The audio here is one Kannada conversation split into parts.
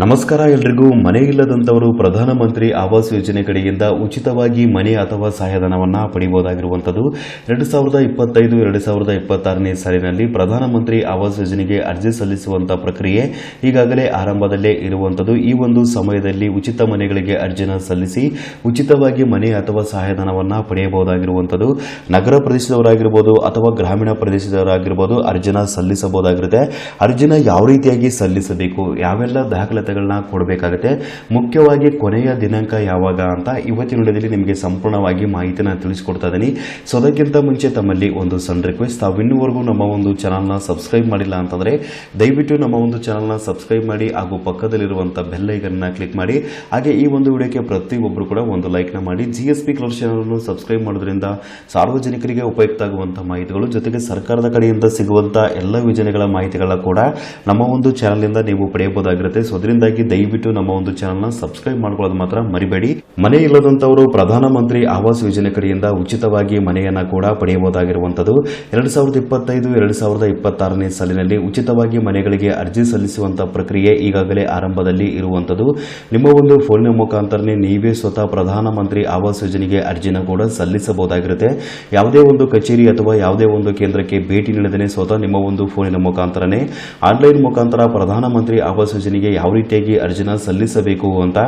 ನಮಸ್ಕಾರ ಎಲ್ರಿಗೂ. ಮನೆ ಇಲ್ಲದಂತವರು ಪ್ರಧಾನಮಂತ್ರಿ ಆವಾಸ್ ಯೋಜನೆ ಕಡೆಯಿಂದ ಉಚಿತವಾಗಿ ಮನೆ ಅಥವಾ ಸಹಾಯಧನವನ್ನು ಪಡೆಯಬಹುದಾಗಿರುವಂಥದ್ದು ಎರಡು ಸಾವಿರದ ಇಪ್ಪತ್ತೈದು, ಎರಡು ಸಾವಿರದ ಇಪ್ಪತ್ತಾರನೇ ಸಾಲಿನಲ್ಲಿ ಪ್ರಧಾನಮಂತ್ರಿ ಆವಾಸ್ ಯೋಜನೆಗೆ ಅರ್ಜಿ ಸಲ್ಲಿಸುವಂಥ ಪ್ರಕ್ರಿಯೆ ಈಗಾಗಲೇ ಆರಂಭದಲ್ಲೇ ಇರುವಂಥದ್ದು ಈ ಒಂದು ಸಮಯದಲ್ಲಿ ಉಚಿತ ಮನೆಗಳಿಗೆ ಅರ್ಜಿನ ಸಲ್ಲಿಸಿ ಉಚಿತವಾಗಿ ಮನೆ ಅಥವಾ ಸಹಾಯಧನವನ್ನು ಪಡೆಯಬಹುದಾಗಿರುವಂಥದ್ದು ನಗರ ಪ್ರದೇಶದವರಾಗಿರ್ಬೋದು ಅಥವಾ ಗ್ರಾಮೀಣ ಪ್ರದೇಶದವರಾಗಿರ್ಬೋದು ಅರ್ಜಿನ ಸಲ್ಲಿಸಬಹುದಾಗಿರುತ್ತೆ. ಅರ್ಜಿನ ಯಾವ ರೀತಿಯಾಗಿ ಸಲ್ಲಿಸಬೇಕು? ಯಾವೆಲ್ಲ ದಾಖಲಾತಿಗಳನ್ನ ಕೊಡಬೇಕಾಗುತ್ತೆ. ಮುಖ್ಯವಾಗಿ ಕೊನೆಯ ದಿನಾಂಕ ಯಾವಾಗ ಅಂತ ಇವತ್ತಿನ ವಿಡಿಯೋದಲ್ಲಿ ನಿಮಗೆ ಸಂಪೂರ್ಣವಾಗಿ ಮಾಹಿತಿನ ತಿಳಿಸ್ಕೊಡ್ತಾ ಇದ್ದೀನಿ ಸೊ ಅದಕ್ಕಿಂತ ಮುಂಚೆ ತಮ್ಮಲ್ಲಿ ಒಂದು ಸಣ್ಣ ರಿಕ್ವೆಸ್ಟ್ ತಾವು ಇನ್ನೂವರೆಗೂ ನಮ್ಮ ಒಂದು ಚಾನಲ್ನ ಸಬ್ಸ್ಕ್ರೈಬ್ ಮಾಡಿಲ್ಲ ಅಂತಂದರೆ ದಯವಿಟ್ಟು ನಮ್ಮ ಒಂದು ಚಾನಲ್ನ ಸಬ್ಸ್ಕ್ರೈಬ್ ಮಾಡಿ ಹಾಗೂ ಪಕ್ಕದಲ್ಲಿರುವಂಥ ಬೆಲ್ ಐಕನ್ನ ಕ್ಲಿಕ್ ಮಾಡಿ. ಹಾಗೆ ಈ ಒಂದು ವಿಡಿಯೋಕ್ಕೆ ಪ್ರತಿಯೊಬ್ಬರು ಕೂಡ ಒಂದು ಲೈಕ್ನ ಮಾಡಿ. ಜಿ ಎಸ್ ಪಿ ಕ್ಲೋರ್ ಚಾನಲನ್ನು ಸಬ್ಸ್ಕ್ರೈಬ್ ಮಾಡೋದ್ರಿಂದ ಸಾರ್ವಜನಿಕರಿಗೆ ಉಪಯುಕ್ತ ಆಗುವಂಥ ಮಾಹಿತಿಗಳು, ಜೊತೆಗೆ ಸರ್ಕಾರದ ಕಡೆಯಿಂದ ಸಿಗುವಂಥ ಎಲ್ಲ ಯೋಜನೆಗಳ ಮಾಹಿತಿಗಳ ಕೂಡ ನಮ್ಮ ಒಂದು ಚಾನಲ್ನಿಂದ ನೀವು ಪಡೆಯಬಹುದಾಗಿರುತ್ತೆ. ಸೊ ಅದರಿಂದಾಗಿ ದಯವಿಟ್ಟು ನಮ್ಮ ಒಂದು ಚಾನಲ್ನ ಸಬ್ಸ್ಕ್ರೈಬ್ ಮಾಡ್ಕೊಳ್ಳೋದು ಮಾತ್ರ ಮರಿಬೇಡಿ. ಮನೆ ಇಲ್ಲದಂತವರು ಪ್ರಧಾನಮಂತ್ರಿ ಆವಾಸ್ ಯೋಜನೆ ಕಡೆಯಿಂದ ಉಚಿತವಾಗಿ ಮನೆಯನ್ನ ಕೂಡ ಪಡೆಯಬಹುದಾಗಿರುವಂತದ್ದು ಎರಡ್ ಸಾವಿರದ ಇಪ್ಪತ್ತೈದು, ಎರಡ್ ಸಾವಿರದ ಇಪ್ಪತ್ತಾರನೇ ಸಾಲಿನಲ್ಲಿ ಉಚಿತವಾಗಿ ಮನೆಗಳಿಗೆ ಅರ್ಜಿ ಸಲ್ಲಿಸುವಂತಹ ಪ್ರಕ್ರಿಯೆ ಈಗಾಗಲೇ ಆರಂಭದಲ್ಲಿ ಇರುವಂತದ್ದು ನಿಮ್ಮ ಒಂದು ಫೋನಿನ ಮುಖಾಂತರನೇ ನೀವೇ ಸ್ವತಃ ಪ್ರಧಾನಮಂತ್ರಿ ಆವಾಸ್ ಯೋಜನೆಗೆ ಅರ್ಜಿನ ಕೂಡ ಸಲ್ಲಿಸಬಹುದಾಗಿರುತ್ತೆ. ಯಾವುದೇ ಒಂದು ಕಚೇರಿ ಅಥವಾ ಯಾವುದೇ ಒಂದು ಕೇಂದ್ರಕ್ಕೆ ಭೇಟಿ ನೀಡದೇ ಸ್ವತಃ ನಿಮ್ಮ ಒಂದು ಫೋನಿನ ಮುಖಾಂತರನೇ. ಆನ್ಲೈನ್ ಮುಖಾಂತರ ಪ್ರಧಾನಮಂತ್ರಿ ಆವಾಸ್ ಯೋಜನೆಗೆ ಯಾವ ರೀತಿಯಾಗಿ ಅರ್ಜಿನ ಸಲ್ಲಿಸಬೇಕು ಅಂತ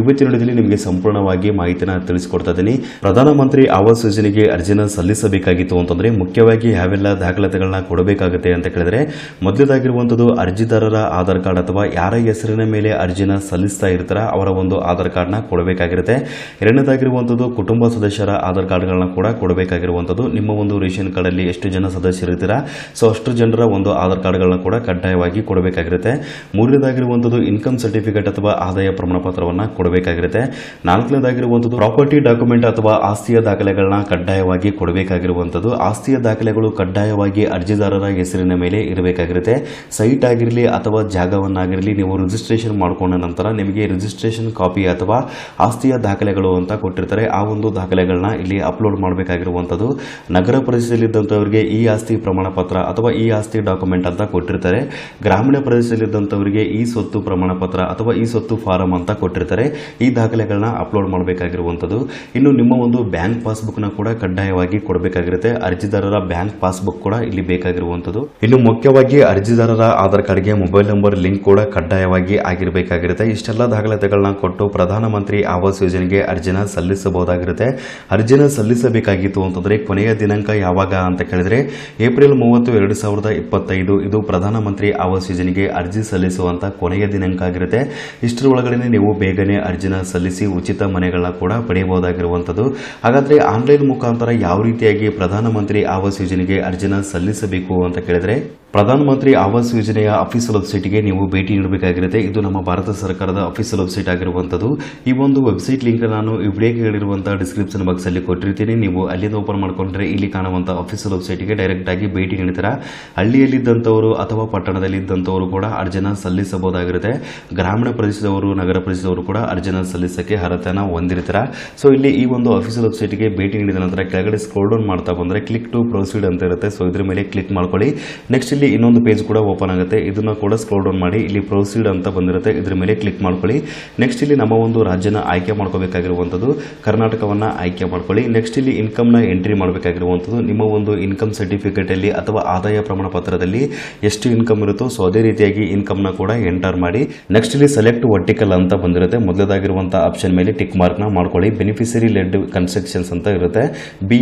ಇವತ್ತಿನ ವಿಡಿಯೋದಲ್ಲಿ ನಿಮಗೆ ಸಂಪೂರ್ಣವಾಗಿ ಮಾಹಿತಿನ ತಿಳಿಸಿಕೊಡ್ತಾ ಇದ್ದೀನಿ. ಪ್ರಧಾನಮಂತ್ರಿ ಆವಾಸ್ ಯೋಜನೆಗೆ ಅರ್ಜಿನ ಸಲ್ಲಿಸಬೇಕಾಗಿತ್ತು ಅಂತಂದ್ರೆ ಮುಖ್ಯವಾಗಿ ಯಾವೆಲ್ಲ ದಾಖಲಾತಿಗಳನ್ನ ಕೊಡಬೇಕಾಗುತ್ತೆ ಅಂತ ಕೇಳಿದ್ರೆ ಮೊದಲದಾಗಿರುವಂಥದ್ದು ಅರ್ಜಿದಾರರ ಆಧಾರ್ ಕಾರ್ಡ್ ಅಥವಾ ಯಾರ ಹೆಸರಿನ ಮೇಲೆ ಅರ್ಜಿನ ಸಲ್ಲಿಸ್ತಾ ಇರ್ತಾರ ಅವರ ಒಂದು ಆಧಾರ್ ಕಾರ್ಡ್ನ ಕೊಡಬೇಕಾಗಿರುತ್ತೆ. ಎರಡನೇದಾಗಿರುವಂಥದ್ದು ಕುಟುಂಬ ಸದಸ್ಯರ ಆಧಾರ್ ಕಾರ್ಡ್ಗಳನ್ನ ಕೂಡ ಕೊಡಬೇಕಾಗಿರುವಂಥದ್ದು. ನಿಮ್ಮ ಒಂದು ರೇಷನ್ ಕಾರ್ಡಲ್ಲಿ ಎಷ್ಟು ಜನ ಸದಸ್ಯರಿರ್ತೀರಾ ಸೊ ಅಷ್ಟು ಜನರ ಒಂದು ಆಧಾರ್ ಕಾರ್ಡ್ಗಳನ್ನ ಕೂಡ ಕಡ್ಡಾಯವಾಗಿ ಕೊಡಬೇಕಾಗಿರುತ್ತೆ. ಮೂರನೇದಾಗಿರುವಂಥದ್ದು ಇನ್ಕಮ್ ಸರ್ಟಿಫಿಕೇಟ್ ಅಥವಾ ಆದಾಯ ಪ್ರಮಾಣ ಪತ್ರವನ್ನ ಕೊಡಬೇಕಾಗಿರುತ್ತೆ. ನಾಲ್ಕನೇದಾಗಿರುವಂಥದ್ದು ಪ್ರಾಪರ್ಟಿ ಡಾಕ್ಯುಮೆಂಟ್ ಅಥವಾ ಆಸ್ತಿಯ ದಾಖಲೆಗಳನ್ನ ಕಡ್ಡಾಯವಾಗಿ ಕೊಡಬೇಕಾಗಿರುವಂಥದ್ದು. ಆಸ್ತಿಯ ದಾಖಲೆಗಳು ಕಡ್ಡಾಯವಾಗಿ ಅರ್ಜಿದಾರರ ಹೆಸರಿನ ಮೇಲೆ ಇರಬೇಕಾಗಿರುತ್ತೆ. ಸೈಟ್ ಆಗಿರಲಿ ಅಥವಾ ಜಾಗವನ್ನಾಗಿರಲಿ ನೀವು ರಿಜಿಸ್ಟ್ರೇಷನ್ ಮಾಡಿಕೊಂಡ ನಂತರ ನಿಮಗೆ ರಿಜಿಸ್ಟ್ರೇಷನ್ ಕಾಪಿ ಅಥವಾ ಆಸ್ತಿಯ ದಾಖಲೆಗಳು ಅಂತ ಕೊಟ್ಟಿರ್ತಾರೆ. ಆ ಒಂದು ದಾಖಲೆಗಳನ್ನ ಇಲ್ಲಿ ಅಪ್ಲೋಡ್ ಮಾಡಬೇಕಾಗಿರುವಂತದ್ದು ನಗರ ಪ್ರದೇಶದಲ್ಲಿದ್ದಂಥವರಿಗೆ ಈ ಆಸ್ತಿ ಪ್ರಮಾಣ ಅಥವಾ ಈ ಆಸ್ತಿ ಡಾಕ್ಯುಮೆಂಟ್ ಅಂತ ಕೊಟ್ಟಿರ್ತಾರೆ. ಗ್ರಾಮೀಣ ಪ್ರದೇಶದಲ್ಲಿದ್ದಂಥವರಿಗೆ ಈ ಸ್ವತ್ತು ಪ್ರಮಾಣ ಪತ್ರ ಅಥವಾ ಈ ಸ್ವತ್ತು ಫಾರಂ ಅಂತ ಕೊಟ್ಟಿರ್ತಾರೆ. ಈ ದಾಖಲೆಗಳನ್ನ ಅಪ್ಲೋಡ್ ಮಾಡಬೇಕಾಗಿರುವಂಥದ್ದು. ಇನ್ನು ನಿಮ್ಮ ಒಂದು ಬ್ಯಾಂಕ್ ಪಾಸ್ಬುಕ್ನ ಕೂಡ ಕಡ್ಡಾಯವಾಗಿ ಕೊಡಬೇಕಾಗಿರುತ್ತೆ. ಅರ್ಜಿದಾರರ ಬ್ಯಾಂಕ್ ಪಾಸ್ಬುಕ್ ಕೂಡ ಇಲ್ಲಿ ಬೇಕಾಗಿರುವಂಥದ್ದು. ಇನ್ನು ಮುಖ್ಯವಾಗಿ ಅರ್ಜಿದಾರರ ಆಧಾರ್ ಕಾರ್ಡ್ಗೆ ಮೊಬೈಲ್ ನಂಬರ್, ಲಿಂಕ್ ಕೂಡ ಕಡ್ಡಾಯವಾಗಿ ಆಗಿರಬೇಕಾಗಿರುತ್ತೆ. ಇಷ್ಟೆಲ್ಲ ದಾಖಲಾತಿಗಳನ್ನ ಕೊಟ್ಟು ಪ್ರಧಾನಮಂತ್ರಿ ಆವಾಸ್ ಯೋಜನೆಗೆ ಅರ್ಜಿನ ಸಲ್ಲಿಸಬಹುದಾಗಿರುತ್ತೆ. ಅರ್ಜಿನ ಸಲ್ಲಿಸಬೇಕಾಗಿತ್ತು ಅಂತಂದ್ರೆ ಕೊನೆಯ ದಿನಾಂಕ ಯಾವಾಗ ಅಂತ ಕೇಳಿದ್ರೆ ಏಪ್ರಿಲ್ ಮೂವತ್ತು, ಎರಡು ಸಾವಿರದ ಇಪ್ಪತ್ತೈದು. ಇದು ಪ್ರಧಾನಮಂತ್ರಿ ಆವಾಸ್ ಯೋಜನೆಗೆ ಅರ್ಜಿ ಸಲ್ಲಿಸುವಂತ ಕೊನೆಯ ದಿನಾಂಕ ಆಗಿರುತ್ತೆ ಇಷ್ಟರ ಒಳಗಡೆ ನೀವು ಬೇಗನೆ ಅರ್ಜಿನ ಸಲ್ಲಿಸಿ ಉಚಿತ ಮನೆಗಳನ್ನ ಕೂಡ ಪಡೆಯಬಹುದಾಗಿರುವಂಥದ್ದು. ಹಾಗಾದ್ರೆ ಆನ್ಲೈನ್ ಮುಖಾಂತರ ಯಾವ ರೀತಿಯಾಗಿ ಪ್ರಧಾನಮಂತ್ರಿ ಆವಾಸ್ ಯೋಜನೆಗೆ ಅರ್ಜಿನ ಸಲ್ಲಿಸಬೇಕು ಅಂತ ಕೇಳಿದ್ರೆ? ಪ್ರಧಾನಮಂತ್ರಿ ಆವಾಸ್ ಯೋಜನೆಯ ಅಫೀಸಿಯಲ್ ವೆಬ್ಸೈಟ್ಗೆ ನೀವು ಭೇಟಿ ನೀಡಬೇಕಾಗಿರುತ್ತೆ. ಇದು ನಮ್ಮ ಭಾರತ ಸರ್ಕಾರದ ಆಫೀಸಿಯಲ್ ವೆಬ್ಸೈಟ್ ಆಗಿರುವಂಥದ್ದು. ಈ ಒಂದು ವೆಬ್ಸೈಟ್ ಲಿಂಕ್ ನಾನು ಈ ವಿಡಿಯೋಗೆ ಹೇಳಿರುವಂತಹ ಡಿಸ್ಕ್ರಿಪ್ಷನ್ ಬಾಕ್ಸ್ ಅಲ್ಲಿ ಕೊಟ್ಟಿರ್ತೀನಿ. ನೀವು ಅಲ್ಲಿಂದ ಓಪನ್ ಮಾಡಿಕೊಂಡ್ರೆ ಇಲ್ಲಿ ಕಾಣುವಂಥ ಅಫೀಸಿಯಲ್ ವೆಬ್ಸೈಟ್ಗೆ ಡೈರೆಕ್ಟ್ ಆಗಿ ಭೇಟಿ ನೀಡ್ತೀರಾ. ಹಳ್ಳಿಯಲ್ಲಿದ್ದಂಥವರು ಅಥವಾ ಪಟ್ಟಣದಲ್ಲಿದ್ದಂಥವರು ಕೂಡ ಅರ್ಜಿನ ಸಲ್ಲಿಸಬಹುದಾಗಿರುತ್ತೆ. ಗ್ರಾಮೀಣ ಪ್ರದೇಶದವರು, ನಗರ ಪ್ರದೇಶದವರು ಕೂಡ ಅರ್ಜಿನ ಸಲ್ಲಿಸೋಕ್ಕೆ ಅರ್ಹತೆಯನ್ನು ಹೊಂದಿರ್ತೀರಾ. ಸೊ ಇಲ್ಲಿ ಈ ಒಂದು ಅಫೀಸಿಯಲ್ ವೆಬ್ಸೈಟ್ಗೆ ಭೇಟಿ ನೀಡಿದ ನಂತರ ಕೆಳಗಡೆ ಸ್ಕ್ರೋಲ್ ಡೌನ್ ಮಾಡ್ತಾ ಬಂದರೆ ಕ್ಲಿಕ್ ಟು ಪ್ರೊಸೀಡ್ ಅಂತ ಇರುತ್ತೆ. ಸೊ ಇದ್ರ ಮೇಲೆ ಕ್ಲಿಕ್ ಮಾಡ್ಕೊಳ್ಳಿ. ನೆಕ್ಸ್ಟ್ ಇನ್ನೊಂದು ಪೇಜ್ ಕೂಡ ಓಪನ್ ಆಗುತ್ತೆ. ಇದನ್ನ ಕೂಡ ಸ್ಕ್ರೋಲ್ ಡೌನ್ ಮಾಡಿ, ಇಲ್ಲಿ ಪ್ರೊಸೀಡ್ ಅಂತ ಬಂದಿರುತ್ತೆ. ಇದ್ರ ಮೇಲೆ ಕ್ಲಿಕ್ ಮಾಡ್ಕೊಳ್ಳಿ. ನೆಕ್ಸ್ಟ್ ಇಲ್ಲಿ ನಮ್ಮ ಒಂದು ರಾಜ್ಯನ ಆಯ್ಕೆ ಮಾಡ್ಕೋಬೇಕಾಗಿರುವಂಥದ್ದು, ಕರ್ನಾಟಕವನ್ನ ಆಯ್ಕೆ ಮಾಡ್ಕೊಳ್ಳಿ. ನೆಕ್ಸ್ಟ್ ಇಲ್ಲಿ ಇನ್ಕಮ್ನ ಎಂಟ್ರಿ ಮಾಡಬೇಕಾಗಿರುವಂಥದ್ದು, ನಿಮ್ಮ ಒಂದು ಇನ್ಕಮ್ ಸರ್ಟಿಫಿಕೇಟ್ ಅಲ್ಲಿ ಅಥವಾ ಆದಾಯ ಪ್ರಮಾಣ ಪತ್ರದಲ್ಲಿ ಎಷ್ಟು ಇನ್ಕಮ್ ಇರುತ್ತೋ, ಸೊ ಅದೇ ರೀತಿಯಾಗಿ ಇನ್ಕಮ್ನ ಕೂಡ ಎಂಟರ್ ಮಾಡಿ. ನೆಕ್ಸ್ಟ್ ಇಲ್ಲಿ ಸೆಲೆಕ್ಟ್ ವರ್ಟಿಕಲ್ ಅಂತ ಬಂದಿರುತ್ತೆ. ಮೊದಲದಾಗಿರುವಂಥ ಆಪ್ಷನ್ ಮೇಲೆ ಟಿಕ್ ಮಾರ್ಕ್ನ ಮಾಡ್ಕೊಳ್ಳಿ. ಬೆನಿಫಿಷರಿ ಲೆಡ್ ಕನ್ಸ್ಟ್ರಕ್ಷನ್ಸ್ ಅಂತ ಇರುತ್ತೆ. ಬಿ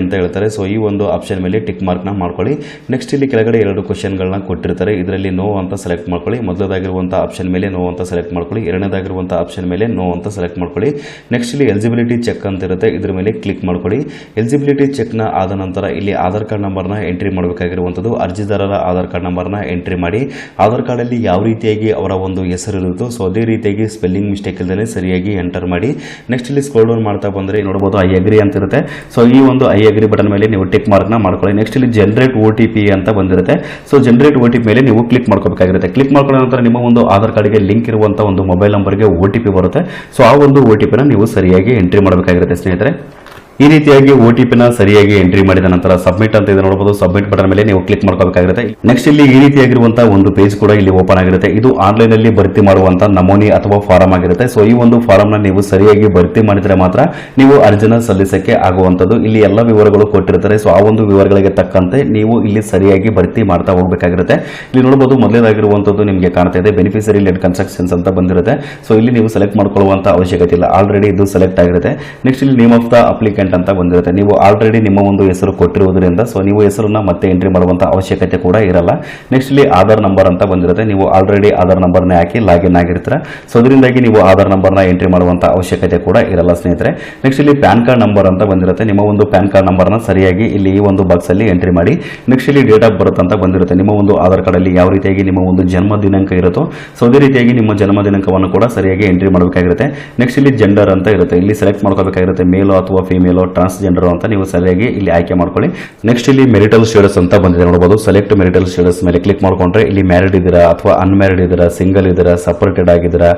ಅಂತ ಹೇಳ್ತಾರೆ. ಸೊ ಈ ಒಂದು ಆಪ್ಷನ್ ಮೇಲೆ ಟಿಕ್ ಮಾರ್ಕ್ನ ಮಾಡ್ಕೊಳ್ಳಿ. ನೆಕ್ಸ್ಟ್ ಇಲ್ಲಿ ಕೆಳಗಡೆ ಎರಡು ಕ್ವಶನ್ಗಳನ್ನ ಕೊಟ್ಟಿರ್ತಾರೆ. ಇದರಲ್ಲಿ ನೋ ಅಂತ ಸೆಲೆಕ್ಟ್ ಮಾಡ್ಕೊಳ್ಳಿ. ಮೊದಲದಾಗಿರುವಂಥ ಆಪ್ಷನ್ ಮೇಲೆ ನೋ ಅಂತ ಸೆಲೆಕ್ಟ್ ಮಾಡ್ಕೊಳ್ಳಿ. ಎರಡನೇದಾಗಿರುವಂಥ ಆಪ್ಷನ್ ಮೇಲೆ ನೋ ಅಂತ ಸೆಲೆಕ್ಟ್ ಮಾಡ್ಕೊಳ್ಳಿ. ನೆಕ್ಸ್ಟ್ ಇಲ್ಲಿ ಎಲಿಜಿಬಿಲಿಟಿ ಚೆಕ್ ಅಂತ ಇರುತ್ತೆ. ಇದ್ರ ಮೇಲೆ ಕ್ಲಿಕ್ ಮಾಡ್ಕೊಳ್ಳಿ. ಎಲಿಜಿಬಿಲಿಟಿ ಚೆಕ್ನ ಆದ ನಂತರ ಇಲ್ಲಿ ಆಧಾರ್ ಕಾರ್ಡ್ ನಂಬರ್ನ ಎಂಟ್ರಿ ಮಾಡಬೇಕಾಗಿರುವಂಥದ್ದು. ಅರ್ಜಿದಾರರ ಆಧಾರ್ ಕಾರ್ಡ್ ನಂಬರ್ನ ಎಂಟ್ರಿ ಮಾಡಿ. ಆಧಾರ್ ಕಾರ್ಡಲ್ಲಿ ಯಾವ ರೀತಿಯಾಗಿ ಅವರ ಒಂದು ಹೆಸರು ಇರುತ್ತೋ ಸೊ ಅದೇ ರೀತಿಯಾಗಿ ಸ್ಪೆಲ್ಲಿಂಗ್ ಮಿಸ್ಟೇಕ್ ಇಲ್ಲದೆ ಸರಿಯಾಗಿ ಎಂಟರ್ ಮಾಡಿ. ನೆಕ್ಸ್ಟ್ ಇಲ್ಲಿ ಸ್ಕ್ರೋಲ್ ಡೌನ್ ಮಾಡ್ತಾ ಬಂದರೆ ನೋಡ್ಬೋದು ಐ ಅಗ್ರಿ ಅಂತ ಇರುತ್ತೆ. ಸೊ ಈ ಒಂದು ಐ ಅಗ್ರಿ ಬಟನ್ ಮೇಲೆ ನೀವು ಟಿಕ್ ಮಾರ್ಕ್ನ ಮಾಡ್ಕೊಳ್ಳಿ. ನೆಕ್ಸ್ಟ್ ಇಲ್ಲಿ ಜನರೇಟ್ ಪಿ ಅಂತ ಬಂದಿರುತ್ತೆ. So generate O T P ಮೇಲೆ ನೀವು ಕ್ಲಿಕ್ ಮಾಡ್ಕೋಬೇಕಾಗಿರುತ್ತೆ. ಕ್ಲಿಕ್ ಮಾಡ್ಕೊಂಡ ನಂತರ ನಿಮ್ಮ ಒಂದು ಆಧಾರ್ ಕಾರ್ಡ್ಗೆ ಲಿಂಕ್ ಇರುವಂತಹ ಒಂದು ಮೊಬೈಲ್ ನಂಬರ್ಗೆ ಓ ಟಿ ಪಿ ಬರುತ್ತೆ. ಸೊ ಆ ಒಂದು ಓ ಟಿ ಪಿನ ನೀವು ಸರಿಯಾಗಿ ಎಂಟ್ರಿ ಮಾಡಬೇಕಾಗಿರುತ್ತೆ, ಸ್ನೇಹಿತರೆ. ಈ ರೀತಿಯಾಗಿ ಒ ಟಿ ಪಿನ ಸರಿಯಾಗಿ ಎಂಟ್ರಿ ಮಾಡಿದ ನಂತರ ಸಬ್ಮಿಟ್ ಅಂತ ಇದೆ ನೋಡಬಹುದು ಸಬ್ಮಿಟ್ ಬಟನ್ ಮೇಲೆ ನೀವು ಕ್ಲಿಕ್ ಮಾಡ್ಕೋಬೇಕಾಗಿರುತ್ತೆ. ನೆಕ್ಸ್ಟ್ ಇಲ್ಲಿ ಈ ರೀತಿಯಾಗಿರುವಂತಹ ಒಂದು ಪೇಜ್ ಕೂಡ ಇಲ್ಲಿ ಓಪನ್ ಆಗಿರುತ್ತೆ. ಇದು ಆನ್ಲೈನ್ ಅಲ್ಲಿ ಭರ್ತಿ ಮಾಡುವಂತ ನಮೂನಿ ಅಥವಾ ಫಾರಂ ಆಗಿರುತ್ತೆ. ಸೊ ಈ ಒಂದು ಫಾರಂ ನ ನೀವು ಸರಿಯಾಗಿ ಭರ್ತಿ ಮಾಡಿದ್ರೆ ಮಾತ್ರ ನೀವು ಅರ್ಜಿನ ಸಲ್ಲಿಸಕ್ಕೆ ಆಗುವಂತದ್ದು ಇಲ್ಲಿ ಎಲ್ಲ ವಿವರಗಳು ಕೊಟ್ಟಿರ್ತಾರೆ. ಸೊ ಆ ಒಂದು ವಿವರಗಳಿಗೆ ತಕ್ಕಂತೆ ನೀವು ಇಲ್ಲಿ ಸರಿಯಾಗಿ ಭರ್ತಿ ಮಾಡ್ತಾ ಹೋಗಬೇಕಾಗಿರುತ್ತೆ. ಇಲ್ಲಿ ನೋಡಬಹುದು ಮೊದಲೇದಾಗಿರುವಂತದ್ದು ನಿಮಗೆ ಕಾಣ್ತಾ ಇದೆ. ಬೆನಿಫಿಷರಿ ಲೆಡ್ ಕನ್ಸ್ಟ್ರಕ್ಷನ್ಸ್ ಅಂತ ಬಂದಿರುತ್ತೆ. ಸೊ ಇಲ್ಲಿ ನೀವು ಸೆಲೆಕ್ಟ್ ಮಾಡ್ಕೊಳ್ಳುವಂತ ಅವಶ್ಯಕತೆ ಇಲ್ಲ. ಆಲ್ರೆಡಿ ಇದು ಸೆಲೆಕ್ಟ್ ಆಗಿರುತ್ತೆ. ನೆಕ್ಸ್ಟ್ ಇಲ್ಲಿ ನೇಮ್ ಆಫ್ ದ ಅಪ್ಲಿಕೆಂಟ್ ಅಂತ ಬಂದಿರುತ್ತೆ. ನೀವು ಆಲ್ರೆಡಿ ನಿಮ್ಮ ಒಂದು ಹೆಸರು ಕೊಟ್ಟಿರುವುದರಿಂದ ಸೊ ನೀವು ಹೆಸರನ್ನ ಮತ್ತೆ ಎಂಟ್ರಿ ಮಾಡುವಂತ ಅವಶ್ಯಕತೆ ಕೂಡ ಇರಲ್ಲ. ನೆಕ್ಸ್ಟ್ ಇಲ್ಲಿ ಆಧಾರ್ ನಂಬರ್ ಅಂತ ಬಂದಿರುತ್ತೆ. ನೀವು ಆಲ್ರೆಡಿ ಆಧಾರ್ ನಂಬರ್ನೇ ಹಾಕಿ ಲಾಗಿನ್ ಆಗಿರ್ತೀರ. ಸೊ ಅದರಿಂದಾಗಿ ನೀವು ಆಧಾರ್ ನಂಬರ್ನ ಎಂಟ್ರಿ ಮಾಡುವಂತ ಅವಶ್ಯಕತೆ ಕೂಡ ಇರಲ್ಲ ಸ್ನೇಹಿತರೆ. ನೆಕ್ಸ್ಟ್ ಇಲ್ಲಿ ಪ್ಯಾನ್ ಕಾರ್ಡ್ ನಂಬರ್ ಅಂತ ಬಂದಿರುತ್ತೆ. ನಿಮ್ಮ ಒಂದು ಪ್ಯಾನ್ ಕಾರ್ಡ್ ನಂಬರ್ನ ಸರಿಯಾಗಿ ಇಲ್ಲಿ ಈ ಒಂದು ಬಾಕ್ಸ್ ಅಲ್ಲಿ ಎಂಟ್ರಿ ಮಾಡಿ. ನೆಕ್ಸ್ಟ್ ಇಲ್ಲಿ ಡೇಟ್ ಆಫ್ ಬರ್ತ್ ಅಂತ ಬಂದಿರುತ್ತೆ. ನಿಮ್ಮ ಒಂದು ಆಧಾರ್ ಕಾರ್ಡ್ ಅಲ್ಲಿ ಯಾವ ರೀತಿಯಾಗಿ ನಿಮ್ಮ ಒಂದು ಜನ್ಮ ದಿನಾಂಕ ಇರುತ್ತೋ ಸೊ ಅದೇ ರೀತಿಯಾಗಿ ನಿಮ್ಮ ಜನ್ಮ ದಿನಾಂಕವನ್ನು ಕೂಡ ಸರಿಯಾಗಿ ಎಂಟ್ರಿ ಮಾಡಬೇಕಾಗಿರುತ್ತೆ. ನೆಕ್ಸ್ಟ್ ಇಲ್ಲಿ ಜೆಂಡರ್ ಅಂತ ಇರುತ್ತೆ. ಇಲ್ಲಿ ಸೆಲೆಕ್ಟ್ ಮಾಡ್ಕೋಬೇಕಾಗಿರುತ್ತೆ. ಮೇಲ್ ಅಥವಾ ಫಿಮೇಲೋ ಟ್ರಾನ್ಸ್ಜೆಂಡರ್ ಅಂತ ನೀವು ಸರಿಯಾಗಿ ಇಲ್ಲಿ ಆಯ್ಕೆ ಮಾಡ್ಕೊಳ್ಳಿ. ನೆಕ್ಸ್ಟ್ ಇಲ್ಲಿ ಮೆರಿಟಲ್ ಸ್ಟೇಟಸ್ ಅಂತ ಬಂದಿದೆ. ನೋಡಬಹುದು ಸೆಲೆಕ್ಟ್ ಮೆರಿಟಲ್ ಸ್ಟೇಟಸ್ ಮೇಲೆ ಕ್ಲಿಕ್ ಮಾಡ್ಕೊಂಡ್ರೆ ಇಲ್ಲಿ ಮ್ಯಾರಿಡ್ ಇದ್ದೀರಾ ಅಥವಾ ಅನ್ಮ್ಯಾರಿಡ್ ಇದ್ದೀರಾ ಸಿಂಗಲ್ ಇದ್ದೀರಾ ಸಪರೇಟೆಡ್ ಆಗಿದ್ದೀರಾ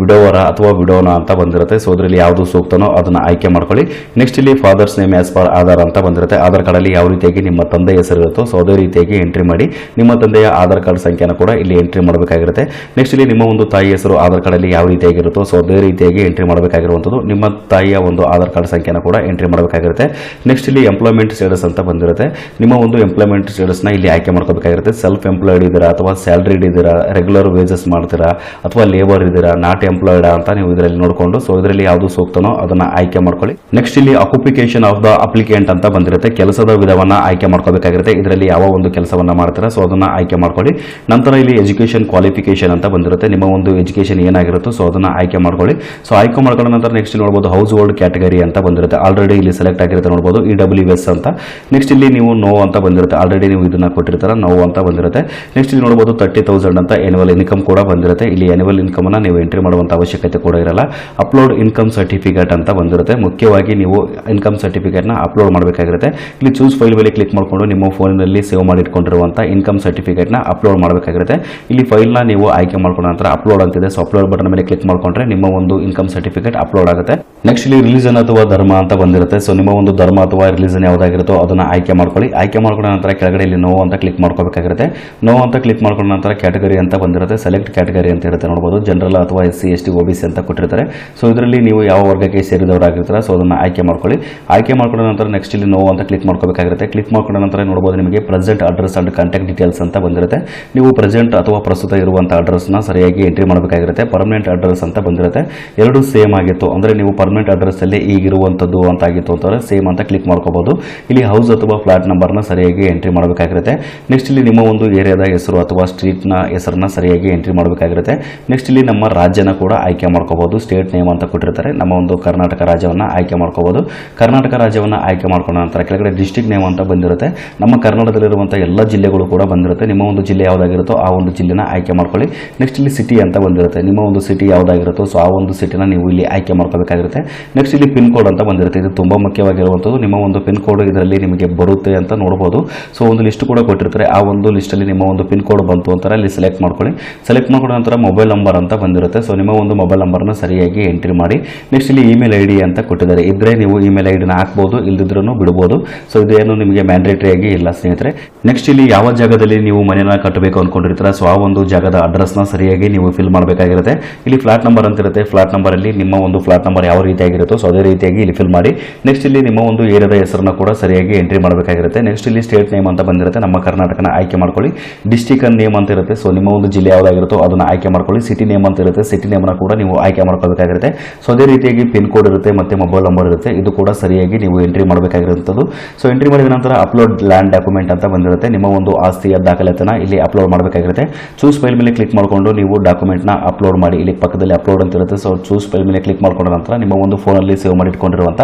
ವಿಡೋವರ ಅಥವಾ ವಿಡೋನ ಅಂತ ಬಂದಿರುತ್ತೆ. ಸೊ ಅದರಲ್ಲಿ ಯಾವುದು ಸೂಕ್ತನೋ ಅದನ್ನ ಆಯ್ಕೆ ಮಾಡ್ಕೊಳ್ಳಿ. ನೆಕ್ಸ್ಟ್ ಇಲ್ಲಿ father's name as per Aadhaar ಅಂತ ಬಂದಿರುತ್ತೆ. ಆಧಾರ್ ಕಾರ್ಡ್ ಅಲ್ಲಿ ಯಾವ ರೀತಿಯಾಗಿ ನಿಮ್ಮ ತಂದೆ ಹೆಸರು ಇರುತ್ತೋ ಸೊ ಅದೇ ರೀತಿಯಾಗಿ ಎಂಟ್ರಿ ಮಾಡಿ. ನಿಮ್ಮ ತಂದೆಯ ಆಧಾರ್ ಕಾರ್ಡ್ ಸಂಖ್ಯೆನ ಕೂಡ ಇಲ್ಲಿ ಎಂಟ್ರಿ ಮಾಡಬೇಕಾಗಿರುತ್ತೆ. ನೆಕ್ಸ್ಟ್ ಇಲ್ಲಿ ನಿಮ್ಮ ಒಂದು ತಾಯಿ ಹೆಸರು ಆಧಾರ್ ಕಾರ್ಡ್ ಅಲ್ಲಿ ಯಾವ ರೀತಿಯಾಗಿರುತ್ತೋ ಸೊ ಅದೇ ರೀತಿಯಾಗಿ ಎಂಟ್ರಿ ಮಾಡಬೇಕಾಗಿರುವಂಥದ್ದು. ನಿಮ್ಮ ತಾಯಿಯ ಒಂದು ಆಧಾರ್ ಕಾರ್ಡ್ ಸಂಖ್ಯೆನ ಕೂಡ ಎಂಟ್ರಿ ಮಾಡಬೇಕಾಗಿರುತ್ತೆ. ನೆಕ್ಸ್ಟ್ ಇಲ್ಲಿ ಎಂಪ್ಲಾಯ್ಮೆಂಟ್ ಸ್ಟೇಟಸ್ ಅಂತ ಬಂದಿರುತ್ತೆ. ನಿಮ್ಮ ಒಂದು ಎಂಪ್ಲಾಯ್ಮೆಂಟ್ ಸ್ಟೇಟಸ್ನ ಇಲ್ಲಿ ಆಯ್ಕೆ ಮಾಡ್ಕೋಬೇಕಾಗಿರುತ್ತೆ. ಸೆಲ್ಫ್ ಎಂಪ್ಲಾಯ್ಡ್ ಇದ್ದೀರಾ ಅಥವಾ ಸ್ಯಾಲ್ರಿಡ್ ಇದ್ದೀರಾ ರೆಗ್ಯುಲರ್ ವೇಜಸ್ ಮಾಡ್ತೀರಾ ಅಥವಾ ಲೇಬರ್ ಇದ್ದೀರಾ ನಾಟ್ ಎಂಪ್ಲಾಯ್ಡ್ ಅಂತ ನೀವು ಇದರಲ್ಲಿ ನೋಡಿಕೊಂಡು. ಸೊ ಇದರಲ್ಲಿ ಯಾವುದು ಸೂಕ್ತನೋ ಅದನ್ನ ಆಯ್ಕೆ ಮಾಡ್ಕೊಳ್ಳಿ. ನೆಕ್ಸ್ಟ್ ಇಲ್ಲಿ ಅಕ್ಯುಪಿಕೇಶನ್ ಆಫ್ ದ ಅಪ್ಲಿಕೆಂಟ್ ಅಂತ ಬಂದಿರುತ್ತೆ. ಕೆಲಸದ ವಿಧವನ್ನ ಆಯ್ಕೆ ಮಾಡ್ಕೋಬೇಕಾಗಿರುತ್ತೆ. ಇದರಲ್ಲಿ ಯಾವ ಒಂದು ಕೆಲಸವನ್ನ ಮಾಡ್ತೀರಾ ಸೊ ಅದನ್ನ ಆಯ್ಕೆ ಮಾಡ್ಕೊಳ್ಳಿ. ನಂತರ ಇಲ್ಲಿ ಎಜುಕೇಷನ್ ಕ್ವಾಲಿಫಿಕೇಶನ್ ಅಂತ ಬಂದಿರುತ್ತೆ. ನಿಮ್ಮ ಒಂದು ಎಜುಕೇಶನ್ ಏನಾಗಿರುತ್ತೋ ಸೊ ಅದನ್ನ ಆಯ್ಕೆ ಮಾಡ್ಕೊಳ್ಳಿ. ಸೊ ಆಯ್ಕೆ ಮಾಡ್ಕೊಂಡ ನಂತರ ನೆಕ್ಸ್ಟ್ ನೋಡಬಹುದು ಹೌಸ್ ಹೋಲ್ಡ್ ಕ್ಯಾಟಗರಿ ಅಂತ ಬಂದಿರುತ್ತೆ. ಆಲ್ರೆಡಿ ಇಲ್ಲಿ ಸೆಲೆಕ್ಟ್ ಆಗಿರುತ್ತೆ ನೋಡ್ಬೋದು ಇ ಡಬ್ಲ್ಯೂ ಎಸ್ ಅಂತ. ನೆಕ್ಸ್ಟ್ ಇಲ್ಲಿ ನೀವು ನೋ ಅಂತ ಬಂದಿರುತ್ತೆ. ಆಲ್ರೆಡಿ ನೀವು ಇದನ್ನ ಕೊಟ್ಟಿರ್ತಾರ ನೋ ಅಂತ ಬಂದಿರುತ್ತೆ. ನೆಕ್ಸ್ಟ್ ಇಲ್ಲಿ ನೋಡಬಹುದು ತರ್ಟಿ ತೌಸಂಡ್ ಅಂತ ಎನ್ಯುವಲ್ ಇನ್ಕಮ್ ಕೂಡ ಬಂದಿರುತ್ತೆ. ಇಲ್ಲಿ ಎನ್ಯುವಲ್ ಇನ್ಕಮ್ ಅನ್ನ ನೀವು ಎಂಟ್ರಿ ಮಾಡುವಂತ ಅವಶ್ಯಕತೆ ಕೂಡ ಇರಲ್ಲ. ಅಪ್ಲೋಡ್ ಇನ್ಕಮ್ ಸರ್ಟಿಫಿಕೇಟ್ ಅಂತ ಬಂದಿರುತ್ತೆ. ಮುಖ್ಯವಾಗಿ ನೀವು ಇನ್ಕಮ್ ಸರ್ಟಿಫಿಕೇಟ್ನ ಅಪ್ಲೋಡ್ ಮಾಡಬೇಕಾಗಿರುತ್ತೆ. ಇಲ್ಲಿ ಚೂಸ್ ಫೈಲ್ ಮೇಲೆ ಕ್ಲಿಕ್ ಮಾಡಿಕೊಂಡು ನಿಮ್ಮ ಫೋನಿನಲ್ಲಿ ಸೇವ್ ಮಾಡಿ ಇಟ್ಕೊಂಡಿರುವಂತ ಇನ್ಕಮ್ ಸರ್ಟಿಫಿಕೇಟ್ನ ಅಪ್ಲೋಡ್ ಮಾಡಬೇಕಾಗಿರುತ್ತೆ. ಇಲ್ಲಿ ಫೈಲ್ನ ನೀವು ಆಯ್ಕೆ ಮಾಡ್ಕೊಂಡ ನಂತರ ಅಪ್ಲೋಡ್ ಅಂತಿದೆ. ಸೊ ಅಪ್ಲೋಡ್ ಬಟನ್ ಮೇಲೆ ಕ್ಲಿಕ್ ಮಾಡ್ಕೊಂಡ್ರೆ ನಿಮ್ಮ ಒಂದು ಇನ್ಕಮ್ ಸರ್ಟಿಫಿಕೇಟ್ ಅಪ್ಲೋಡ್ ಆಗುತ್ತೆ. ನೆಕ್ಸ್ಟ್ ಇಲ್ಲಿ ರಿಲಿಜನ್ ಅಥವಾ ಧರ್ಮ ಅಂತ ಬಂದಿರುತ್ತೆ. ಸೊ ನಿಮ್ಮ ಒಂದು ಧರ್ಮ ಅಥವಾ ರಿಲಿಜನ್ ಯಾವುದಾಗಿರುತ್ತೋ ಅದನ್ನ ಆಯ್ಕೆ ಮಾಡ್ಕೊಳ್ಳಿ. ಆಯ್ಕೆ ಮಾಡ್ಕೊಂಡ ನಂತರ ಕೆಳಗಡೆ ಇಲ್ಲಿ ನೋ ಅಂತ ಕ್ಲಿಕ್ ಮಾಡ್ಕೋಬೇಕಾಗಿರುತ್ತೆ. ನೋ ಅಂತ ಕ್ಲಿಕ್ ಮಾಡ್ಕೊಂಡ ನಂತರ ಕ್ಯಾಟಗರಿ ಅಂತ ಬಂದಿರುತ್ತೆ. ಸೆಲೆಕ್ಟ್ ಕ್ಯಾಟಗರಿ ಅಂತ ಇರುತ್ತೆ ನೋಡಬಹುದು ಜನರಲ್ ಅಥವಾ S C S T O B C ಅಂತ ಕೊಟ್ಟಿರ್ತಾರೆ. ಸೊ ಇದರಲ್ಲಿ ನೀವು ಯಾವ ವರ್ಗಕ್ಕೆ ಸೇರಿದವರಾಗಿರ್ತಾರೆ? ಸೊ ಅದನ್ನ ಆಯ್ಕೆ ಮಾಡ್ಕೊಳ್ಳಿ. ಆಯ್ಕೆ ಮಾಡ್ಕೊಂಡ ನಂತರ ನೆಕ್ಸ್ಟ್ ಇಲ್ಲಿ ನೋ ಅಂತ ಕ್ಲಿಕ್ ಮಾಡ್ಕೋಬೇಕಾಗಿರುತ್ತೆ. ಕ್ಲಿಕ್ ಮಾಡ್ಕೊಂಡ ನಂತರ ನೋಡಬಹುದು ನಿಮಗೆ present address and contact details ಅಂತ ಬಂದಿರುತ್ತೆ. ನೀವು ಪ್ರೆಸೆಂಟ್ ಅಥವಾ ಪ್ರಸ್ತುತ ಇರುವಂತಹ ಅಡ್ರೆಸ್ನ ಸರಿಯಾಗಿ ಎಂಟ್ರಿ ಮಾಡಬೇಕಾಗಿರುತ್ತೆ. ಪರ್ಮನೆಂಟ್ ಅಡ್ರೆಸ್ ಅಂತ ಬಂದಿರುತ್ತೆ. ಎರಡು ಸೇಮ್ ಆಗಿತ್ತು. ಅಂದ್ರೆ ನೀವು ಪರ್ಮನೆಂಟ್ ಅಡ್ರೆಸ್ ಅಲ್ಲಿ ಈಗಿರುವಂತದ್ದು ಅಂತ ಆಗಿತ್ತು ಅಂತಂದರೆ ಸೇಮ್ ಅಂತ ಕ್ಲಿಕ್ ಮಾಡ್ಕೋಬೋದು. ಇಲ್ಲಿ ಹೌಸ್ ಅಥವಾ ಫ್ಲಾಟ್ ನಂಬರ್ನ ಸರಿಯಾಗಿ ಎಂಟ್ರಿ ಮಾಡಬೇಕಾಗಿರುತ್ತೆ. ನೆಕ್ಸ್ಟ್ ಇಲ್ಲಿ ನಿಮ್ಮ ಒಂದು ಏರಿಯಾದ ಹೆಸರು ಅಥವಾ ಸ್ಟ್ರೀಟ್ನ ಹೆಸರನ್ನ ಸರಿಯಾಗಿ ಎಂಟ್ರಿ ಮಾಡಬೇಕಾಗಿರುತ್ತೆ. ನೆಕ್ಸ್ಟ್ ಇಲ್ಲಿ ನಮ್ಮ ರಾಜ್ಯನ ಕೂಡ ಆಯ್ಕೆ ಮಾಡ್ಕೋಬೋದು. ಸ್ಟೇಟ್ ನೇಮ್ ಅಂತ ಕೊಟ್ಟಿರ್ತಾರೆ. ನಮ್ಮ ಒಂದು ಕರ್ನಾಟಕ ರಾಜ್ಯವನ್ನು ಆಯ್ಕೆ ಮಾಡ್ಕೋಬೋದು. ಕರ್ನಾಟಕ ರಾಜ್ಯವನ್ನು ಆಯ್ಕೆ ಮಾಡ್ಕೊಂಡ ನಂತರ ಕೆಳಗಡೆ ಡಿಸ್ಟಿಕ್ ನೇಮ್ ಅಂತ ಬಂದಿರುತ್ತೆ. ನಮ್ಮ ಕರ್ನಾಟಕದಲ್ಲಿರುವಂತಹ ಎಲ್ಲ ಜಿಲ್ಲೆಗಳು ಕೂಡ ಬಂದಿರುತ್ತೆ. ನಿಮ್ಮ ಒಂದು ಜಿಲ್ಲೆ ಯಾವುದಾಗಿರುತ್ತೋ ಆ ಒಂದು ಜಿಲ್ಲೆನ ಆಯ್ಕೆ ಮಾಡ್ಕೊಳ್ಳಿ. ನೆಕ್ಸ್ಟ್ ಇಲ್ಲಿ ಸಿಟಿ ಅಂತ ಬಂದಿರುತ್ತೆ. ನಿಮ್ಮ ಒಂದು ಸಿಟಿ ಯಾವುದಾಗಿರುತ್ತೋ ಸೊ ಆ ಒಂದು ಸಿಟಿನ ನೀವು ಇಲ್ಲಿ ಆಯ್ಕೆ ಮಾಡ್ಕೋಬೇಕಾಗಿರುತ್ತೆ. ನೆಕ್ಸ್ಟ್ ಇಲ್ಲಿ ಪಿನ್ ಕೋಡ್ ಅಂತ ಬಂದಿರುತ್ತೆ. ಇದು ತುಂಬಾ ಮುಖ್ಯವಾಗಿರುವಂಥದ್ದು ನಿಮ್ಮ ಒಂದು ಪಿನ್ ಕೋಡ್ ಇದರಲ್ಲಿ ನಿಮಗೆ ಬರುತ್ತೆ ಅಂತ ನೋಡ್ಬೋದು. ಸೊ ಒಂದು ಲಿಸ್ಟ್ ಕೂಡ ಕೊಟ್ಟಿರ್ತಾರೆ. ಆ ಒಂದು ಲಿಸ್ಟಲ್ಲಿ ನಿಮ್ಮ ಒಂದು ಪಿನ್ ಕೋಡ್ ಬಂತು ಅಂತಾರೆ ಅಲ್ಲಿ ಸೆಲೆಕ್ಟ್ ಮಾಡ್ಕೊಳ್ಳಿ. ಸೆಲೆಕ್ಟ್ ಮಾಡ್ಕೊಂಡ ನಂತರ ಮೊಬೈಲ್ ನಂಬರ್ ಅಂತ ಬಂದಿರುತ್ತೆ. ಸೊ ನಿಮ್ಮ ಒಂದು ಮೊಬೈಲ್ ನಂಬರ್ನ ಸರಿಯಾಗಿ ಎಂಟ್ರಿ ಮಾಡಿ. ನೆಕ್ಸ್ಟ್ ಇಲ್ಲಿ ಇಮೇಲ್ ಐ ಡಿ ಅಂತ ಕೊಟ್ಟಿದ್ದಾರೆ. ಇದ್ರೆ ನೀವು ಇಮೇಲ್ ಐ ಡಿನ ಹಾಕ್ಬೋದು ಇಲ್ದಿದ್ರೂ ಬಿಡ್ಬೋದು. ಸೊ ಇದೇನು ನಿಮಗೆ ಮ್ಯಾಂಡೇಟರಿಯಾಗಿ ಇಲ್ಲ ಸ್ನೇಹಿತರೆ. ನೆಕ್ಸ್ಟ್ ಇಲ್ಲಿ ಯಾವ ಜಾಗದಲ್ಲಿ ನೀವು ಮನೆಯನ್ನ ಕಟ್ಟಬೇಕು ಅಂದ್ಕೊಂಡಿರ್ತೀರ ಸೊ ಆ ಒಂದು ಜಾಗದ ಅಡ್ರೆಸ್ನ ಸರಿಯಾಗಿ ನೀವು ಫಿಲ್ ಮಾಡಬೇಕಾಗಿರುತ್ತೆ. ಇಲ್ಲಿ ಫ್ಲಾಟ್ ನಂಬರ್ ಅಂತ ಇರುತ್ತೆ ಫ್ಲಾಟ್ ನಂಬರಲ್ಲಿ ನಿಮ್ಮ ಒಂದು ಫ್ಲಾಟ್ ನಂಬರ್ ಯಾವ ರೀತಿಯಾಗಿರುತ್ತೋ ಸೊ ಅದೇ ರೀತಿಯಾಗಿ ಇಲ್ಲಿ ಫಿಲ್ ಮಾಡಿ. ನೆಕ್ಸ್ಟ್ ಇಲ್ಲಿ ನಿಮ್ಮ ಒಂದು ಏರಿಯಾದ ಹೆಸರನ್ನ ಕೂಡ ಸರಿಯಾಗಿ ಎಂಟ್ರಿ ಮಾಡಬೇಕಾಗಿರುತ್ತೆ. ನೆಕ್ಸ್ಟ್ ಇಲ್ಲಿ ಸ್ಟೇಟ್ ನೇಮ್ ಅಂತ ಬಂದಿರುತ್ತೆ. ನಮ್ಮ ಕರ್ನಾಟಕನ ಆಯ್ಕೆ ಮಾಡ್ಕೊಳ್ಳಿ. ಡಿಸ್ಟಿಕ್ ನೇಮ್ ಅಂತ ಇರುತ್ತೆ. ಸೊ ನಿಮ್ಮ ಒಂದು ಜಿಲ್ಲೆ ಯಾವುದಾಗಿರುತ್ತೋ ಅದನ್ನ ಆಯ್ಕೆ ಮಾಡ್ಕೊಳ್ಳಿ. ಸಿಟಿ ನೇಮ್ ಅಂತ ಇರುತ್ತೆ. ಸಿಟಿ ನೇಮ್ನ ಕೂಡ ನೀವು ಆಯ್ಕೆ ಮಾಡ್ಕೋಬೇಕಾಗಿರುತ್ತೆ. ಸೊ ಅದೇ ರೀತಿಯಾಗಿ ಪಿನ್ ಕೋಡ್ ಇರುತ್ತೆ ಮತ್ತೆ ಮೊಬೈಲ್ ನಂಬರ್ ಇರುತ್ತೆ. ಇದು ಕೂಡ ಸರಿಯಾಗಿ ನೀವು ಎಂಟ್ರಿ ಮಾಡಬೇಕಾಗಿರುವಂಥದ್ದು. ಸೊ ಎಂಟ್ರಿ ಮಾಡಿದ ನಂತರ ಅಪ್ಲೋಡ್ ಲ್ಯಾಂಡ್ ಡಾಕ್ಯುಮೆಂಟ್ ಅಂತ ಬಂದಿರುತ್ತೆ. ನಿಮ್ಮ ಒಂದು ಆಸ್ತಿಯ ದಾಖಲೆತನ ಇಲ್ಲಿ ಅಪ್ಲೋಡ್ ಮಾಡಬೇಕಾಗಿರುತ್ತೆ. ಚೂಸ್ ಫೈಲ್ ಮೇಲೆ ಕ್ಲಿಕ್ ಮಾಡಿಕೊಂಡು ನೀವು ಡಾಕ್ಯುಮೆಂಟ್ನ ಅಪ್ಲೋಡ್ ಮಾಡಿ. ಇಲ್ಲಿ ಪಕ್ಕದಲ್ಲಿ ಅಪ್ಲೋಡ್ ಅಂತ ಇರುತ್ತೆ. ಸೊ ಚೂಸ್ ಫೈಲ್ ಮೇಲೆ ಕ್ಲಿಕ್ ಮಾಡ್ಕೊಂಡ ನಂತರ ನಿಮ್ಮ ಒಂದು ಫೋನಲ್ಲಿ ಸೇವ್ ಮಾಡಿ ಇಟ್ಕೊಂಡಿರುವಂಥ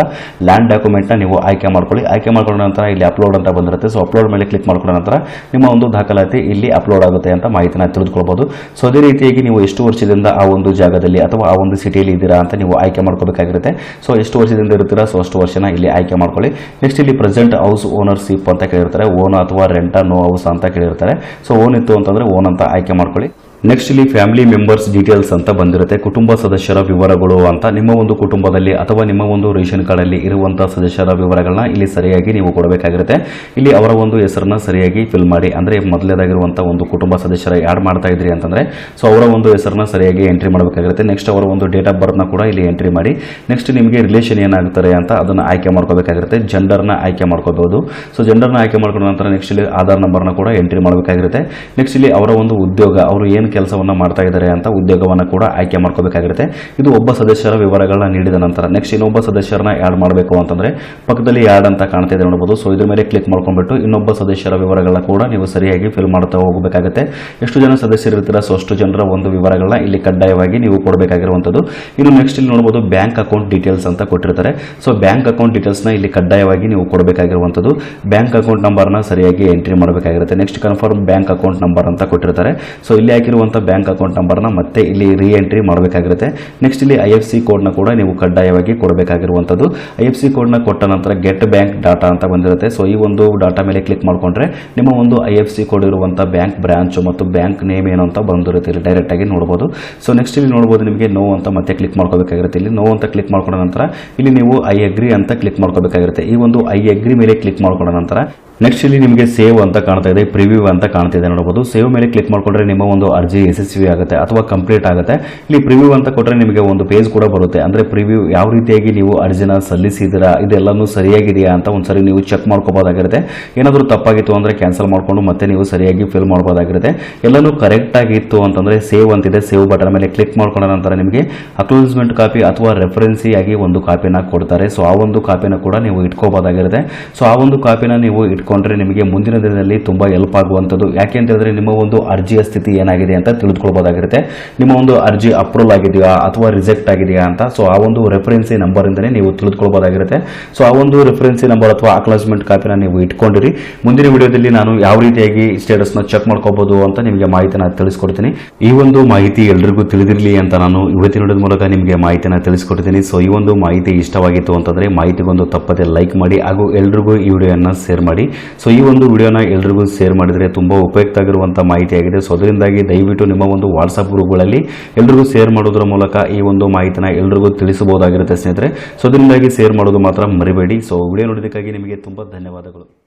ಲ್ಯಾಂಡ್ ಡಾಕ್ಯುಮೆಂಟ್ನ ನೀವು ಆಯ್ಕೆ ಮಾಡ್ಕೊಳ್ಳಿ. ಆಯ್ಕೆ ಮಾಡ್ಕೊಂಡ ನಂತರ ಇಲ್ಲಿ ಅಪ್ಲೋಡ್ ಅಂತ ಬಂದಿರುತ್ತೆ. ಸೊ ಅಪ್ಲೋಡ್ ಮೇಲೆ ಕ್ಲಿಕ್ ಮಾಡ್ಕೊಂಡ ನಂತರ ನಿಮ್ಮ ಒಂದು ದಾಖಲಾತಿ ಇಲ್ಲಿ ಅಪ್ಲೋಡ್ ಆಗುತ್ತೆ ಅಂತ ಮಾಹಿತಿನ ತಿಳಿದುಕೊಳ್ಬೋದು ಸೊ ಅದೇ ರೀತಿಯಾಗಿ ನೀವು ಎಷ್ಟು ವರ್ಷದಿಂದ ಆ ಒಂದು ಜಾಗದಲ್ಲಿ ಅಥವಾ ಆ ಒಂದು ಸಿಟಿಯಲ್ಲಿ ಇದ್ದೀರಾ ಅಂತ ನೀವು ಆಯ್ಕೆ ಮಾಡ್ಕೋಬೇಕಾಗಿರುತ್ತೆ ಸೊ ಎಷ್ಟು ವರ್ಷದಿಂದ ಇರ್ತೀರಾ? ಸೊ ಅಷ್ಟು ವರ್ಷನ ಇಲ್ಲಿ ಆಯ್ಕೆ ಮಾಡ್ಕೊಳ್ಳಿ. ನೆಕ್ಸ್ಟ್ ಇಲ್ಲಿ ಪ್ರೆಸೆಂಟ್ ಹೌಸ್ ಓನರ್ಶಿಪ್ ಅಂತ ಕೇಳಿರ್ತಾರೆ. ಓನ್ ಅಥವಾ ರೆಂಟ ನೋ ಹೌಸ್ ಅಂತ ಕೇಳಿರ್ತಾರೆ. ಸೊ ಓನ್ ಇತ್ತು ಅಂತಂದ್ರೆ ಓನ್ ಅಂತ ಆಯ್ಕೆ ಮಾಡ್ಕೊಳ್ಳಿ. ನೆಕ್ಸ್ಟ್ ಇಲ್ಲಿ ಫ್ಯಾಮಿಲಿ ಮೆಂಬರ್ಸ್ ಡೀಟೇಲ್ಸ್ ಅಂತ ಬಂದಿರುತ್ತೆ. ಕುಟುಂಬ ಸದಸ್ಯರ ವಿವರಗಳು ಅಂತ. ನಿಮ್ಮ ಒಂದು ಕುಟುಂಬದಲ್ಲಿ ಅಥವಾ ನಿಮ್ಮ ಒಂದು ರೇಷನ್ ಕಾರ್ಡಲ್ಲಿ ಇರುವಂತಹ ಸದಸ್ಯರ ವಿವರಗಳನ್ನ ಇಲ್ಲಿ ಸರಿಯಾಗಿ ನೀವು ಕೊಡಬೇಕಾಗಿರುತ್ತೆ. ಇಲ್ಲಿ ಅವರ ಒಂದು ಹೆಸರನ್ನ ಸರಿಯಾಗಿ ಫಿಲ್ ಮಾಡಿ, ಅಂದ್ರೆ ಮೊದಲೇದಾಗಿರುವಂಥ ಒಂದು ಕುಟುಂಬ ಸದಸ್ಯರ ಆ್ಯಡ್ ಮಾಡ್ತಾ ಇದ್ರಿ ಅಂತಂದ್ರೆ ಸೊ ಅವರ ಒಂದು ಹೆಸರನ್ನ ಸರಿಯಾಗಿ ಎಂಟ್ರಿ ಮಾಡಬೇಕಾಗಿರುತ್ತೆ. ನೆಕ್ಸ್ಟ್ ಅವರ ಒಂದು ಡೇಟ್ ಆಫ್ ಬರ್ತ್ನ ಕೂಡ ಇಲ್ಲಿ ಎಂಟ್ರಿ ಮಾಡಿ. ನೆಕ್ಸ್ಟ್ ನಿಮಗೆ ರಿಲೇಷನ್ ಏನಾಗ್ತಾರೆ ಅಂತ ಅದನ್ನು ಆಯ್ಕೆ ಮಾಡ್ಕೋಬೇಕಾಗಿರುತ್ತೆ. ಜೆಂಡರ್ನ ಆಯ್ಕೆ ಮಾಡ್ಕೋಬಹುದು. ಸೊ ಜೆಂಡರ್ನ ಆಯ್ಕೆ ಮಾಡ್ಕೊಂಡ ನಂತರ ನೆಕ್ಸ್ಟ್ ಇಲ್ಲಿ ಆಧಾರ್ ನಂಬರ್ನ ಕೂಡ ಎಂಟ್ರಿ ಮಾಡಬೇಕಾಗಿರುತ್ತೆ. ನೆಕ್ಸ್ಟ್ ಇಲ್ಲಿ ಅವರ ಒಂದು ಉದ್ಯೋಗ, ಅವರು ಏನು ಕೆಲಸವನ್ನ ಮಾಡ್ತಾ ಇದ್ದಾರೆ ಅಂತ ಉದ್ಯೋಗವನ್ನು ಕೂಡ ಆಯ್ಕೆ ಮಾಡ್ಕೋಬೇಕಾಗಿರುತ್ತೆ. ಇದು ಒಬ್ಬ ಸದಸ್ಯರ ವಿವರಗಳನ್ನ ನೀಡಿದ ನಂತರ ನೆಕ್ಸ್ಟ್ ಇನ್ನೊಬ್ಬ ಸದಸ್ಯರನ್ನ ಆ್ಯಡ್ ಮಾಡಬೇಕು ಅಂತಂದ್ರೆ ಪಕ್ಕದಲ್ಲಿ ಆ್ಯಡ್ ಅಂತ ಕಾಣ್ತಾ ಇದೆ ನೋಡಬಹುದು ಸೊ ಇದ್ರ ಮೇಲೆ ಕ್ಲಿಕ್ ಮಾಡ್ಕೊಂಡ್ಬಿಟ್ಟು ಇನ್ನೊಬ್ಬ ಸದಸ್ಯರ ವಿವರಗಳನ್ನ ಕೂಡ ನೀವು ಸರಿಯಾಗಿ ಫಿಲ್ ಮಾಡ್ತಾ ಹೋಗಬೇಕಾಗುತ್ತೆ. ಎಷ್ಟು ಜನ ಸದಸ್ಯರು ಇರ್ತೀರಾ? ಸೊ ಅಷ್ಟು ಜನರ ಒಂದು ವಿವರಗಳನ್ನ ಇಲ್ಲಿ ಕಡ್ಡಾಯವಾಗಿ ನೀವು ಕೊಡಬೇಕಾಗಿರುವಂಥದ್ದು. ಇನ್ನು ನೆಕ್ಸ್ಟ್ ಇಲ್ಲಿ ನೋಡಬಹುದು ಬ್ಯಾಂಕ್ ಅಕೌಂಟ್ ಡೀಟೇಲ್ಸ್ ಅಂತ ಕೊಟ್ಟಿರ್ತಾರೆ. ಸೊ ಬ್ಯಾಂಕ್ ಅಕೌಂಟ್ ಡೀಟೇಲ್ಸ್ನ ಇಲ್ಲಿ ಕಡ್ಡಾಯವಾಗಿ ನೀವು ಕೊಡಬೇಕಾಗಿರುವಂಥದ್ದು. ಬ್ಯಾಂಕ್ ಅಕೌಂಟ್ ನಂಬರ್ನ ಸರಿಯಾಗಿ entry ಮಾಡಬೇಕಾಗಿರುತ್ತೆ. Next confirm bank account number ಅಂತ ಕೊಟ್ಟಿರ್ತಾರೆ. ಸೊ ಇಲ್ಲಿ ಹಾಕಿರುವಂಥ ಬ್ಯಾಂಕ್ ಅಕೌಂಟ್ ನಂಬರ್ನ ಮತ್ತೆ ಇಲ್ಲಿ ರೀ ಎಂಟ್ರಿ ಮಾಡಬೇಕಾಗಿರುತ್ತೆ. ನೆಕ್ಸ್ಟ್ ಇಲ್ಲಿ ಐ ಎಫ್ ಸಿ ಕೋಡ್ನ ಕೂಡ ನೀವು ಕಡ್ಡಾಯವಾಗಿ ಕೊಡಬೇಕಾಗಿರುವಂಥದ್ದು ಐ ಎಫ್ ಸಿ ಕೋಡ್ನ ಕೊಟ್ಟ ನಂತರ ಗೆಟ್ ಬ್ಯಾಂಕ್ ಡಾಟಾ ಅಂತ ಬಂದಿರುತ್ತೆ. ಸೊ ಈ ಒಂದು ಡಾಟಾ ಮೇಲೆ ಕ್ಲಿಕ್ ಮಾಡಿಕೊಂಡ್ರೆ ನಿಮ್ಮ ಒಂದು ಐ ಎಫ್ ಸಿ ಕೋಡ್ ಇರುವಂಥ ಬ್ಯಾಂಕ್ ಬ್ರಾಂಚ್ ಮತ್ತು ಬ್ಯಾಂಕ್ ನೇಮ್ ಏನು ಅಂತ ಬಂದಿರುತ್ತೆ. ಇಲ್ಲಿ ಡೈರೆಕ್ಟ್ ಆಗಿ ನೋಡಬಹುದು ಸೊ ನೆಕ್ಸ್ಟ್ ಇಲ್ಲಿ ನೋಡಬಹುದು ನಿಮಗೆ ನೋ ಅಂತ ಮತ್ತೆ ಕ್ಲಿಕ್ ಮಾಡ್ಕೋಬೇಕಾಗಿರುತ್ತೆ. ಇಲ್ಲಿ ನೋ ಅಂತ ಕ್ಲಿಕ್ ಮಾಡ್ಕೊಂಡ ನಂತರ ಇಲ್ಲಿ ನೀವು ಐ ಅಗ್ರಿ ಅಂತ ಕ್ಲಿಕ್ ಮಾಡ್ಕೋಬೇಕಾಗಿರುತ್ತೆ. ಈ ಒಂದು ಐ ಅಗ್ರಿ ಮೇಲೆ ಕ್ಲಿಕ್ ಮಾಡ್ಕೊಂಡ ನಂತರ ನೆಕ್ಸ್ಟ್ ಇಲ್ಲಿ ನಿಮಗೆ ಸೇವ್ ಅಂತ ಕಾಣ್ತಾ ಇದೆ ಪ್ರಿವ್ಯೂ ಅಂತ ಕಾಣ್ತಾ ಇದೆ ನೋಡಬಹುದು ಸೇವ್ ಮೇಲೆ ಕ್ಲಿಕ್ ಮಾಡ್ಕೊಂಡ್ರೆ ನಿಮ್ಮ ಒಂದು ಅರ್ಜಿ ಯಶಸ್ವಿ ಆಗುತ್ತೆ ಅಥವಾ ಕಂಪ್ಲೀಟ್ ಆಗುತ್ತೆ. ಇಲ್ಲಿ ಪ್ರಿವ್ಯೂ ಅಂತ ಕೊಟ್ಟರೆ ನಿಮಗೆ ಒಂದು ಪೇಜ್ ಕೂಡ ಬರುತ್ತೆ. ಅಂದ್ರೆ ಪ್ರಿವ್ಯೂ ಯಾವ ರೀತಿಯಾಗಿ ನೀವು ಅರ್ಜಿನ ಸಲ್ಲಿಸಿದಿರಾ ಇದೆಲ್ಲಾನು ಸರಿಯಾಗಿದೆಯಾ ಅಂತ ಒಂದ್ಸರಿ ನೀವು ಚೆಕ್ ಮಾಡ್ಕೋಬಹುದಾಗಿರುತ್ತೆ ಏನಾದರೂ ತಪ್ಪಾಗಿತ್ತು ಅಂದ್ರೆ ಕ್ಯಾನ್ಸಲ್ ಮಾಡ್ಕೊಂಡು ಮತ್ತೆ ನೀವು ಸರಿಯಾಗಿ ಫಿಲ್ ಮಾಡ್ಬೋದಾಗಿರುತ್ತೆ. ಎಲ್ಲನೂ ಕರೆಕ್ಟ್ ಆಗಿತ್ತು ಅಂತಂದ್ರೆ ಸೇವ್ ಅಂತಿದೆ. ಸೇವ್ ಬಟನ್ ಮೇಲೆ ಕ್ಲಿಕ್ ಮಾಡ್ಕೊಂಡ ನಂತರ ನಿಮಗೆ ಅಕ್ನೋಲೆಜ್ಮೆಂಟ್ ಕಾಪಿ ಅಥವಾ ರೆಫರೆನ್ಸಿ ಆಗಿ ಒಂದು ಕಾಪಿನ ಕೊಡ್ತಾರೆ. ಸೊ ಆ ಒಂದು ಕಾಪಿನ ಕೂಡ ನೀವು ಇಟ್ಕೋಬೋದಾಗಿರುತ್ತೆ. ಸೊ ಆ ಒಂದು ಕಾಪಿನ ನೀವು ಇಟ್ಕೊಂಡ್ರೆ ನಿಮಗೆ ಮುಂದಿನ ದಿನದಲ್ಲಿ ತುಂಬಾ ಹೆಲ್ಪ್ ಆಗುವಂಥದ್ದು. ಯಾಕೆ ಅಂತ ಹೇಳಿದ್ರೆ ನಿಮ್ಮ ಒಂದು ಅರ್ಜಿಯ ಸ್ಥಿತಿ ಏನಾಗಿದೆ ಅಂತ ತಿಳಿದುಕೊಳ್ಬೋದಾಗಿರುತ್ತೆ. ನಿಮ್ಮ ಒಂದು ಅರ್ಜಿ ಅಪ್ರೂವಲ್ ಆಗಿದೆಯಾ ಅಥವಾ ರಿಜೆಕ್ಟ್ ಆಗಿದೆಯಾ ಅಂತ. ಸೊ ಆ ಒಂದು ರೆಫರೆನ್ಸಿ ನಂಬರ್ ಇಂದನೇ ನೀವು ತಿಳಿದುಕೊಳ್ಬೋದಾಗಿರುತ್ತೆ. ಸೊ ಆ ಒಂದು ರೆಫರೆನ್ಸಿ ನಂಬರ್ ಅಥವಾ ಅಕ್ಲಾಸ್ಮೆಂಟ್ ಕಾಪಿನ ನೀವು ಇಟ್ಕೊಂಡಿರಿ. ಮುಂದಿನ ವಿಡಿಯೋದಲ್ಲಿ ನಾನು ಯಾವ ರೀತಿಯಾಗಿ ಸ್ಟೇಟಸ್ನ ಚೆಕ್ ಮಾಡ್ಕೋಬಹುದು ಅಂತ ನಿಮಗೆ ಮಾಹಿತಿನ ತಿಳಿಸ್ಕೊಡ್ತೀನಿ. ಈ ಒಂದು ಮಾಹಿತಿ ಎಲ್ರಿಗೂ ತಿಳಿದಿರಲಿ ಅಂತ ನಾನು ಇವತ್ತಿನ ವಿಡಿಯೋದ ಮೂಲಕ ನಿಮಗೆ ಮಾಹಿತಿನ ತಿಳಿಸ್ಕೊಡ್ತೀನಿ. ಸೊ ಈ ಒಂದು ಮಾಹಿತಿ ಇಷ್ಟವಾಗಿತ್ತು ಅಂತಂದ್ರೆ ಮಾಹಿತಿಗೊಂದು ತಪ್ಪದೆ ಲೈಕ್ ಮಾಡಿ ಹಾಗೂ ಎಲ್ರಿಗೂ ಈ ವಿಡಿಯೋನ ಶೇರ್ ಮಾಡಿ. ಸೊ ಈ ಒಂದು ವಿಡಿಯೋನ ಎಲ್ರಿಗೂ ಶೇರ್ ಮಾಡಿದರೆ ತುಂಬಾ ಉಪಯುಕ್ತ ಆಗಿರುವಂಥ ಮಾಹಿತಿಯಾಗಿದೆ. ಸೊ ಅದರಿಂದಾಗಿ ದಯವಿಟ್ಟು ನಿಮ್ಮ ಒಂದು ವಾಟ್ಸಪ್ ಗ್ರೂಪ್ಗಳಲ್ಲಿ ಎಲ್ರಿಗೂ ಶೇರ್ ಮಾಡೋದ್ರ ಮೂಲಕ ಈ ಒಂದು ಮಾಹಿತಿನ ಎಲ್ರಿಗೂ ತಿಳಿಸಬಹುದಾಗಿರುತ್ತೆ ಸ್ನೇಹಿತರೆ. ಸೊ ಅದರಿಂದಾಗಿ ಶೇರ್ ಮಾಡೋದು ಮಾತ್ರ ಮರಿಬೇಡಿ. ಸೊ ವಿಡಿಯೋ ನೋಡೋದಕ್ಕಾಗಿ ನಿಮಗೆ ತುಂಬ ಧನ್ಯವಾದಗಳು.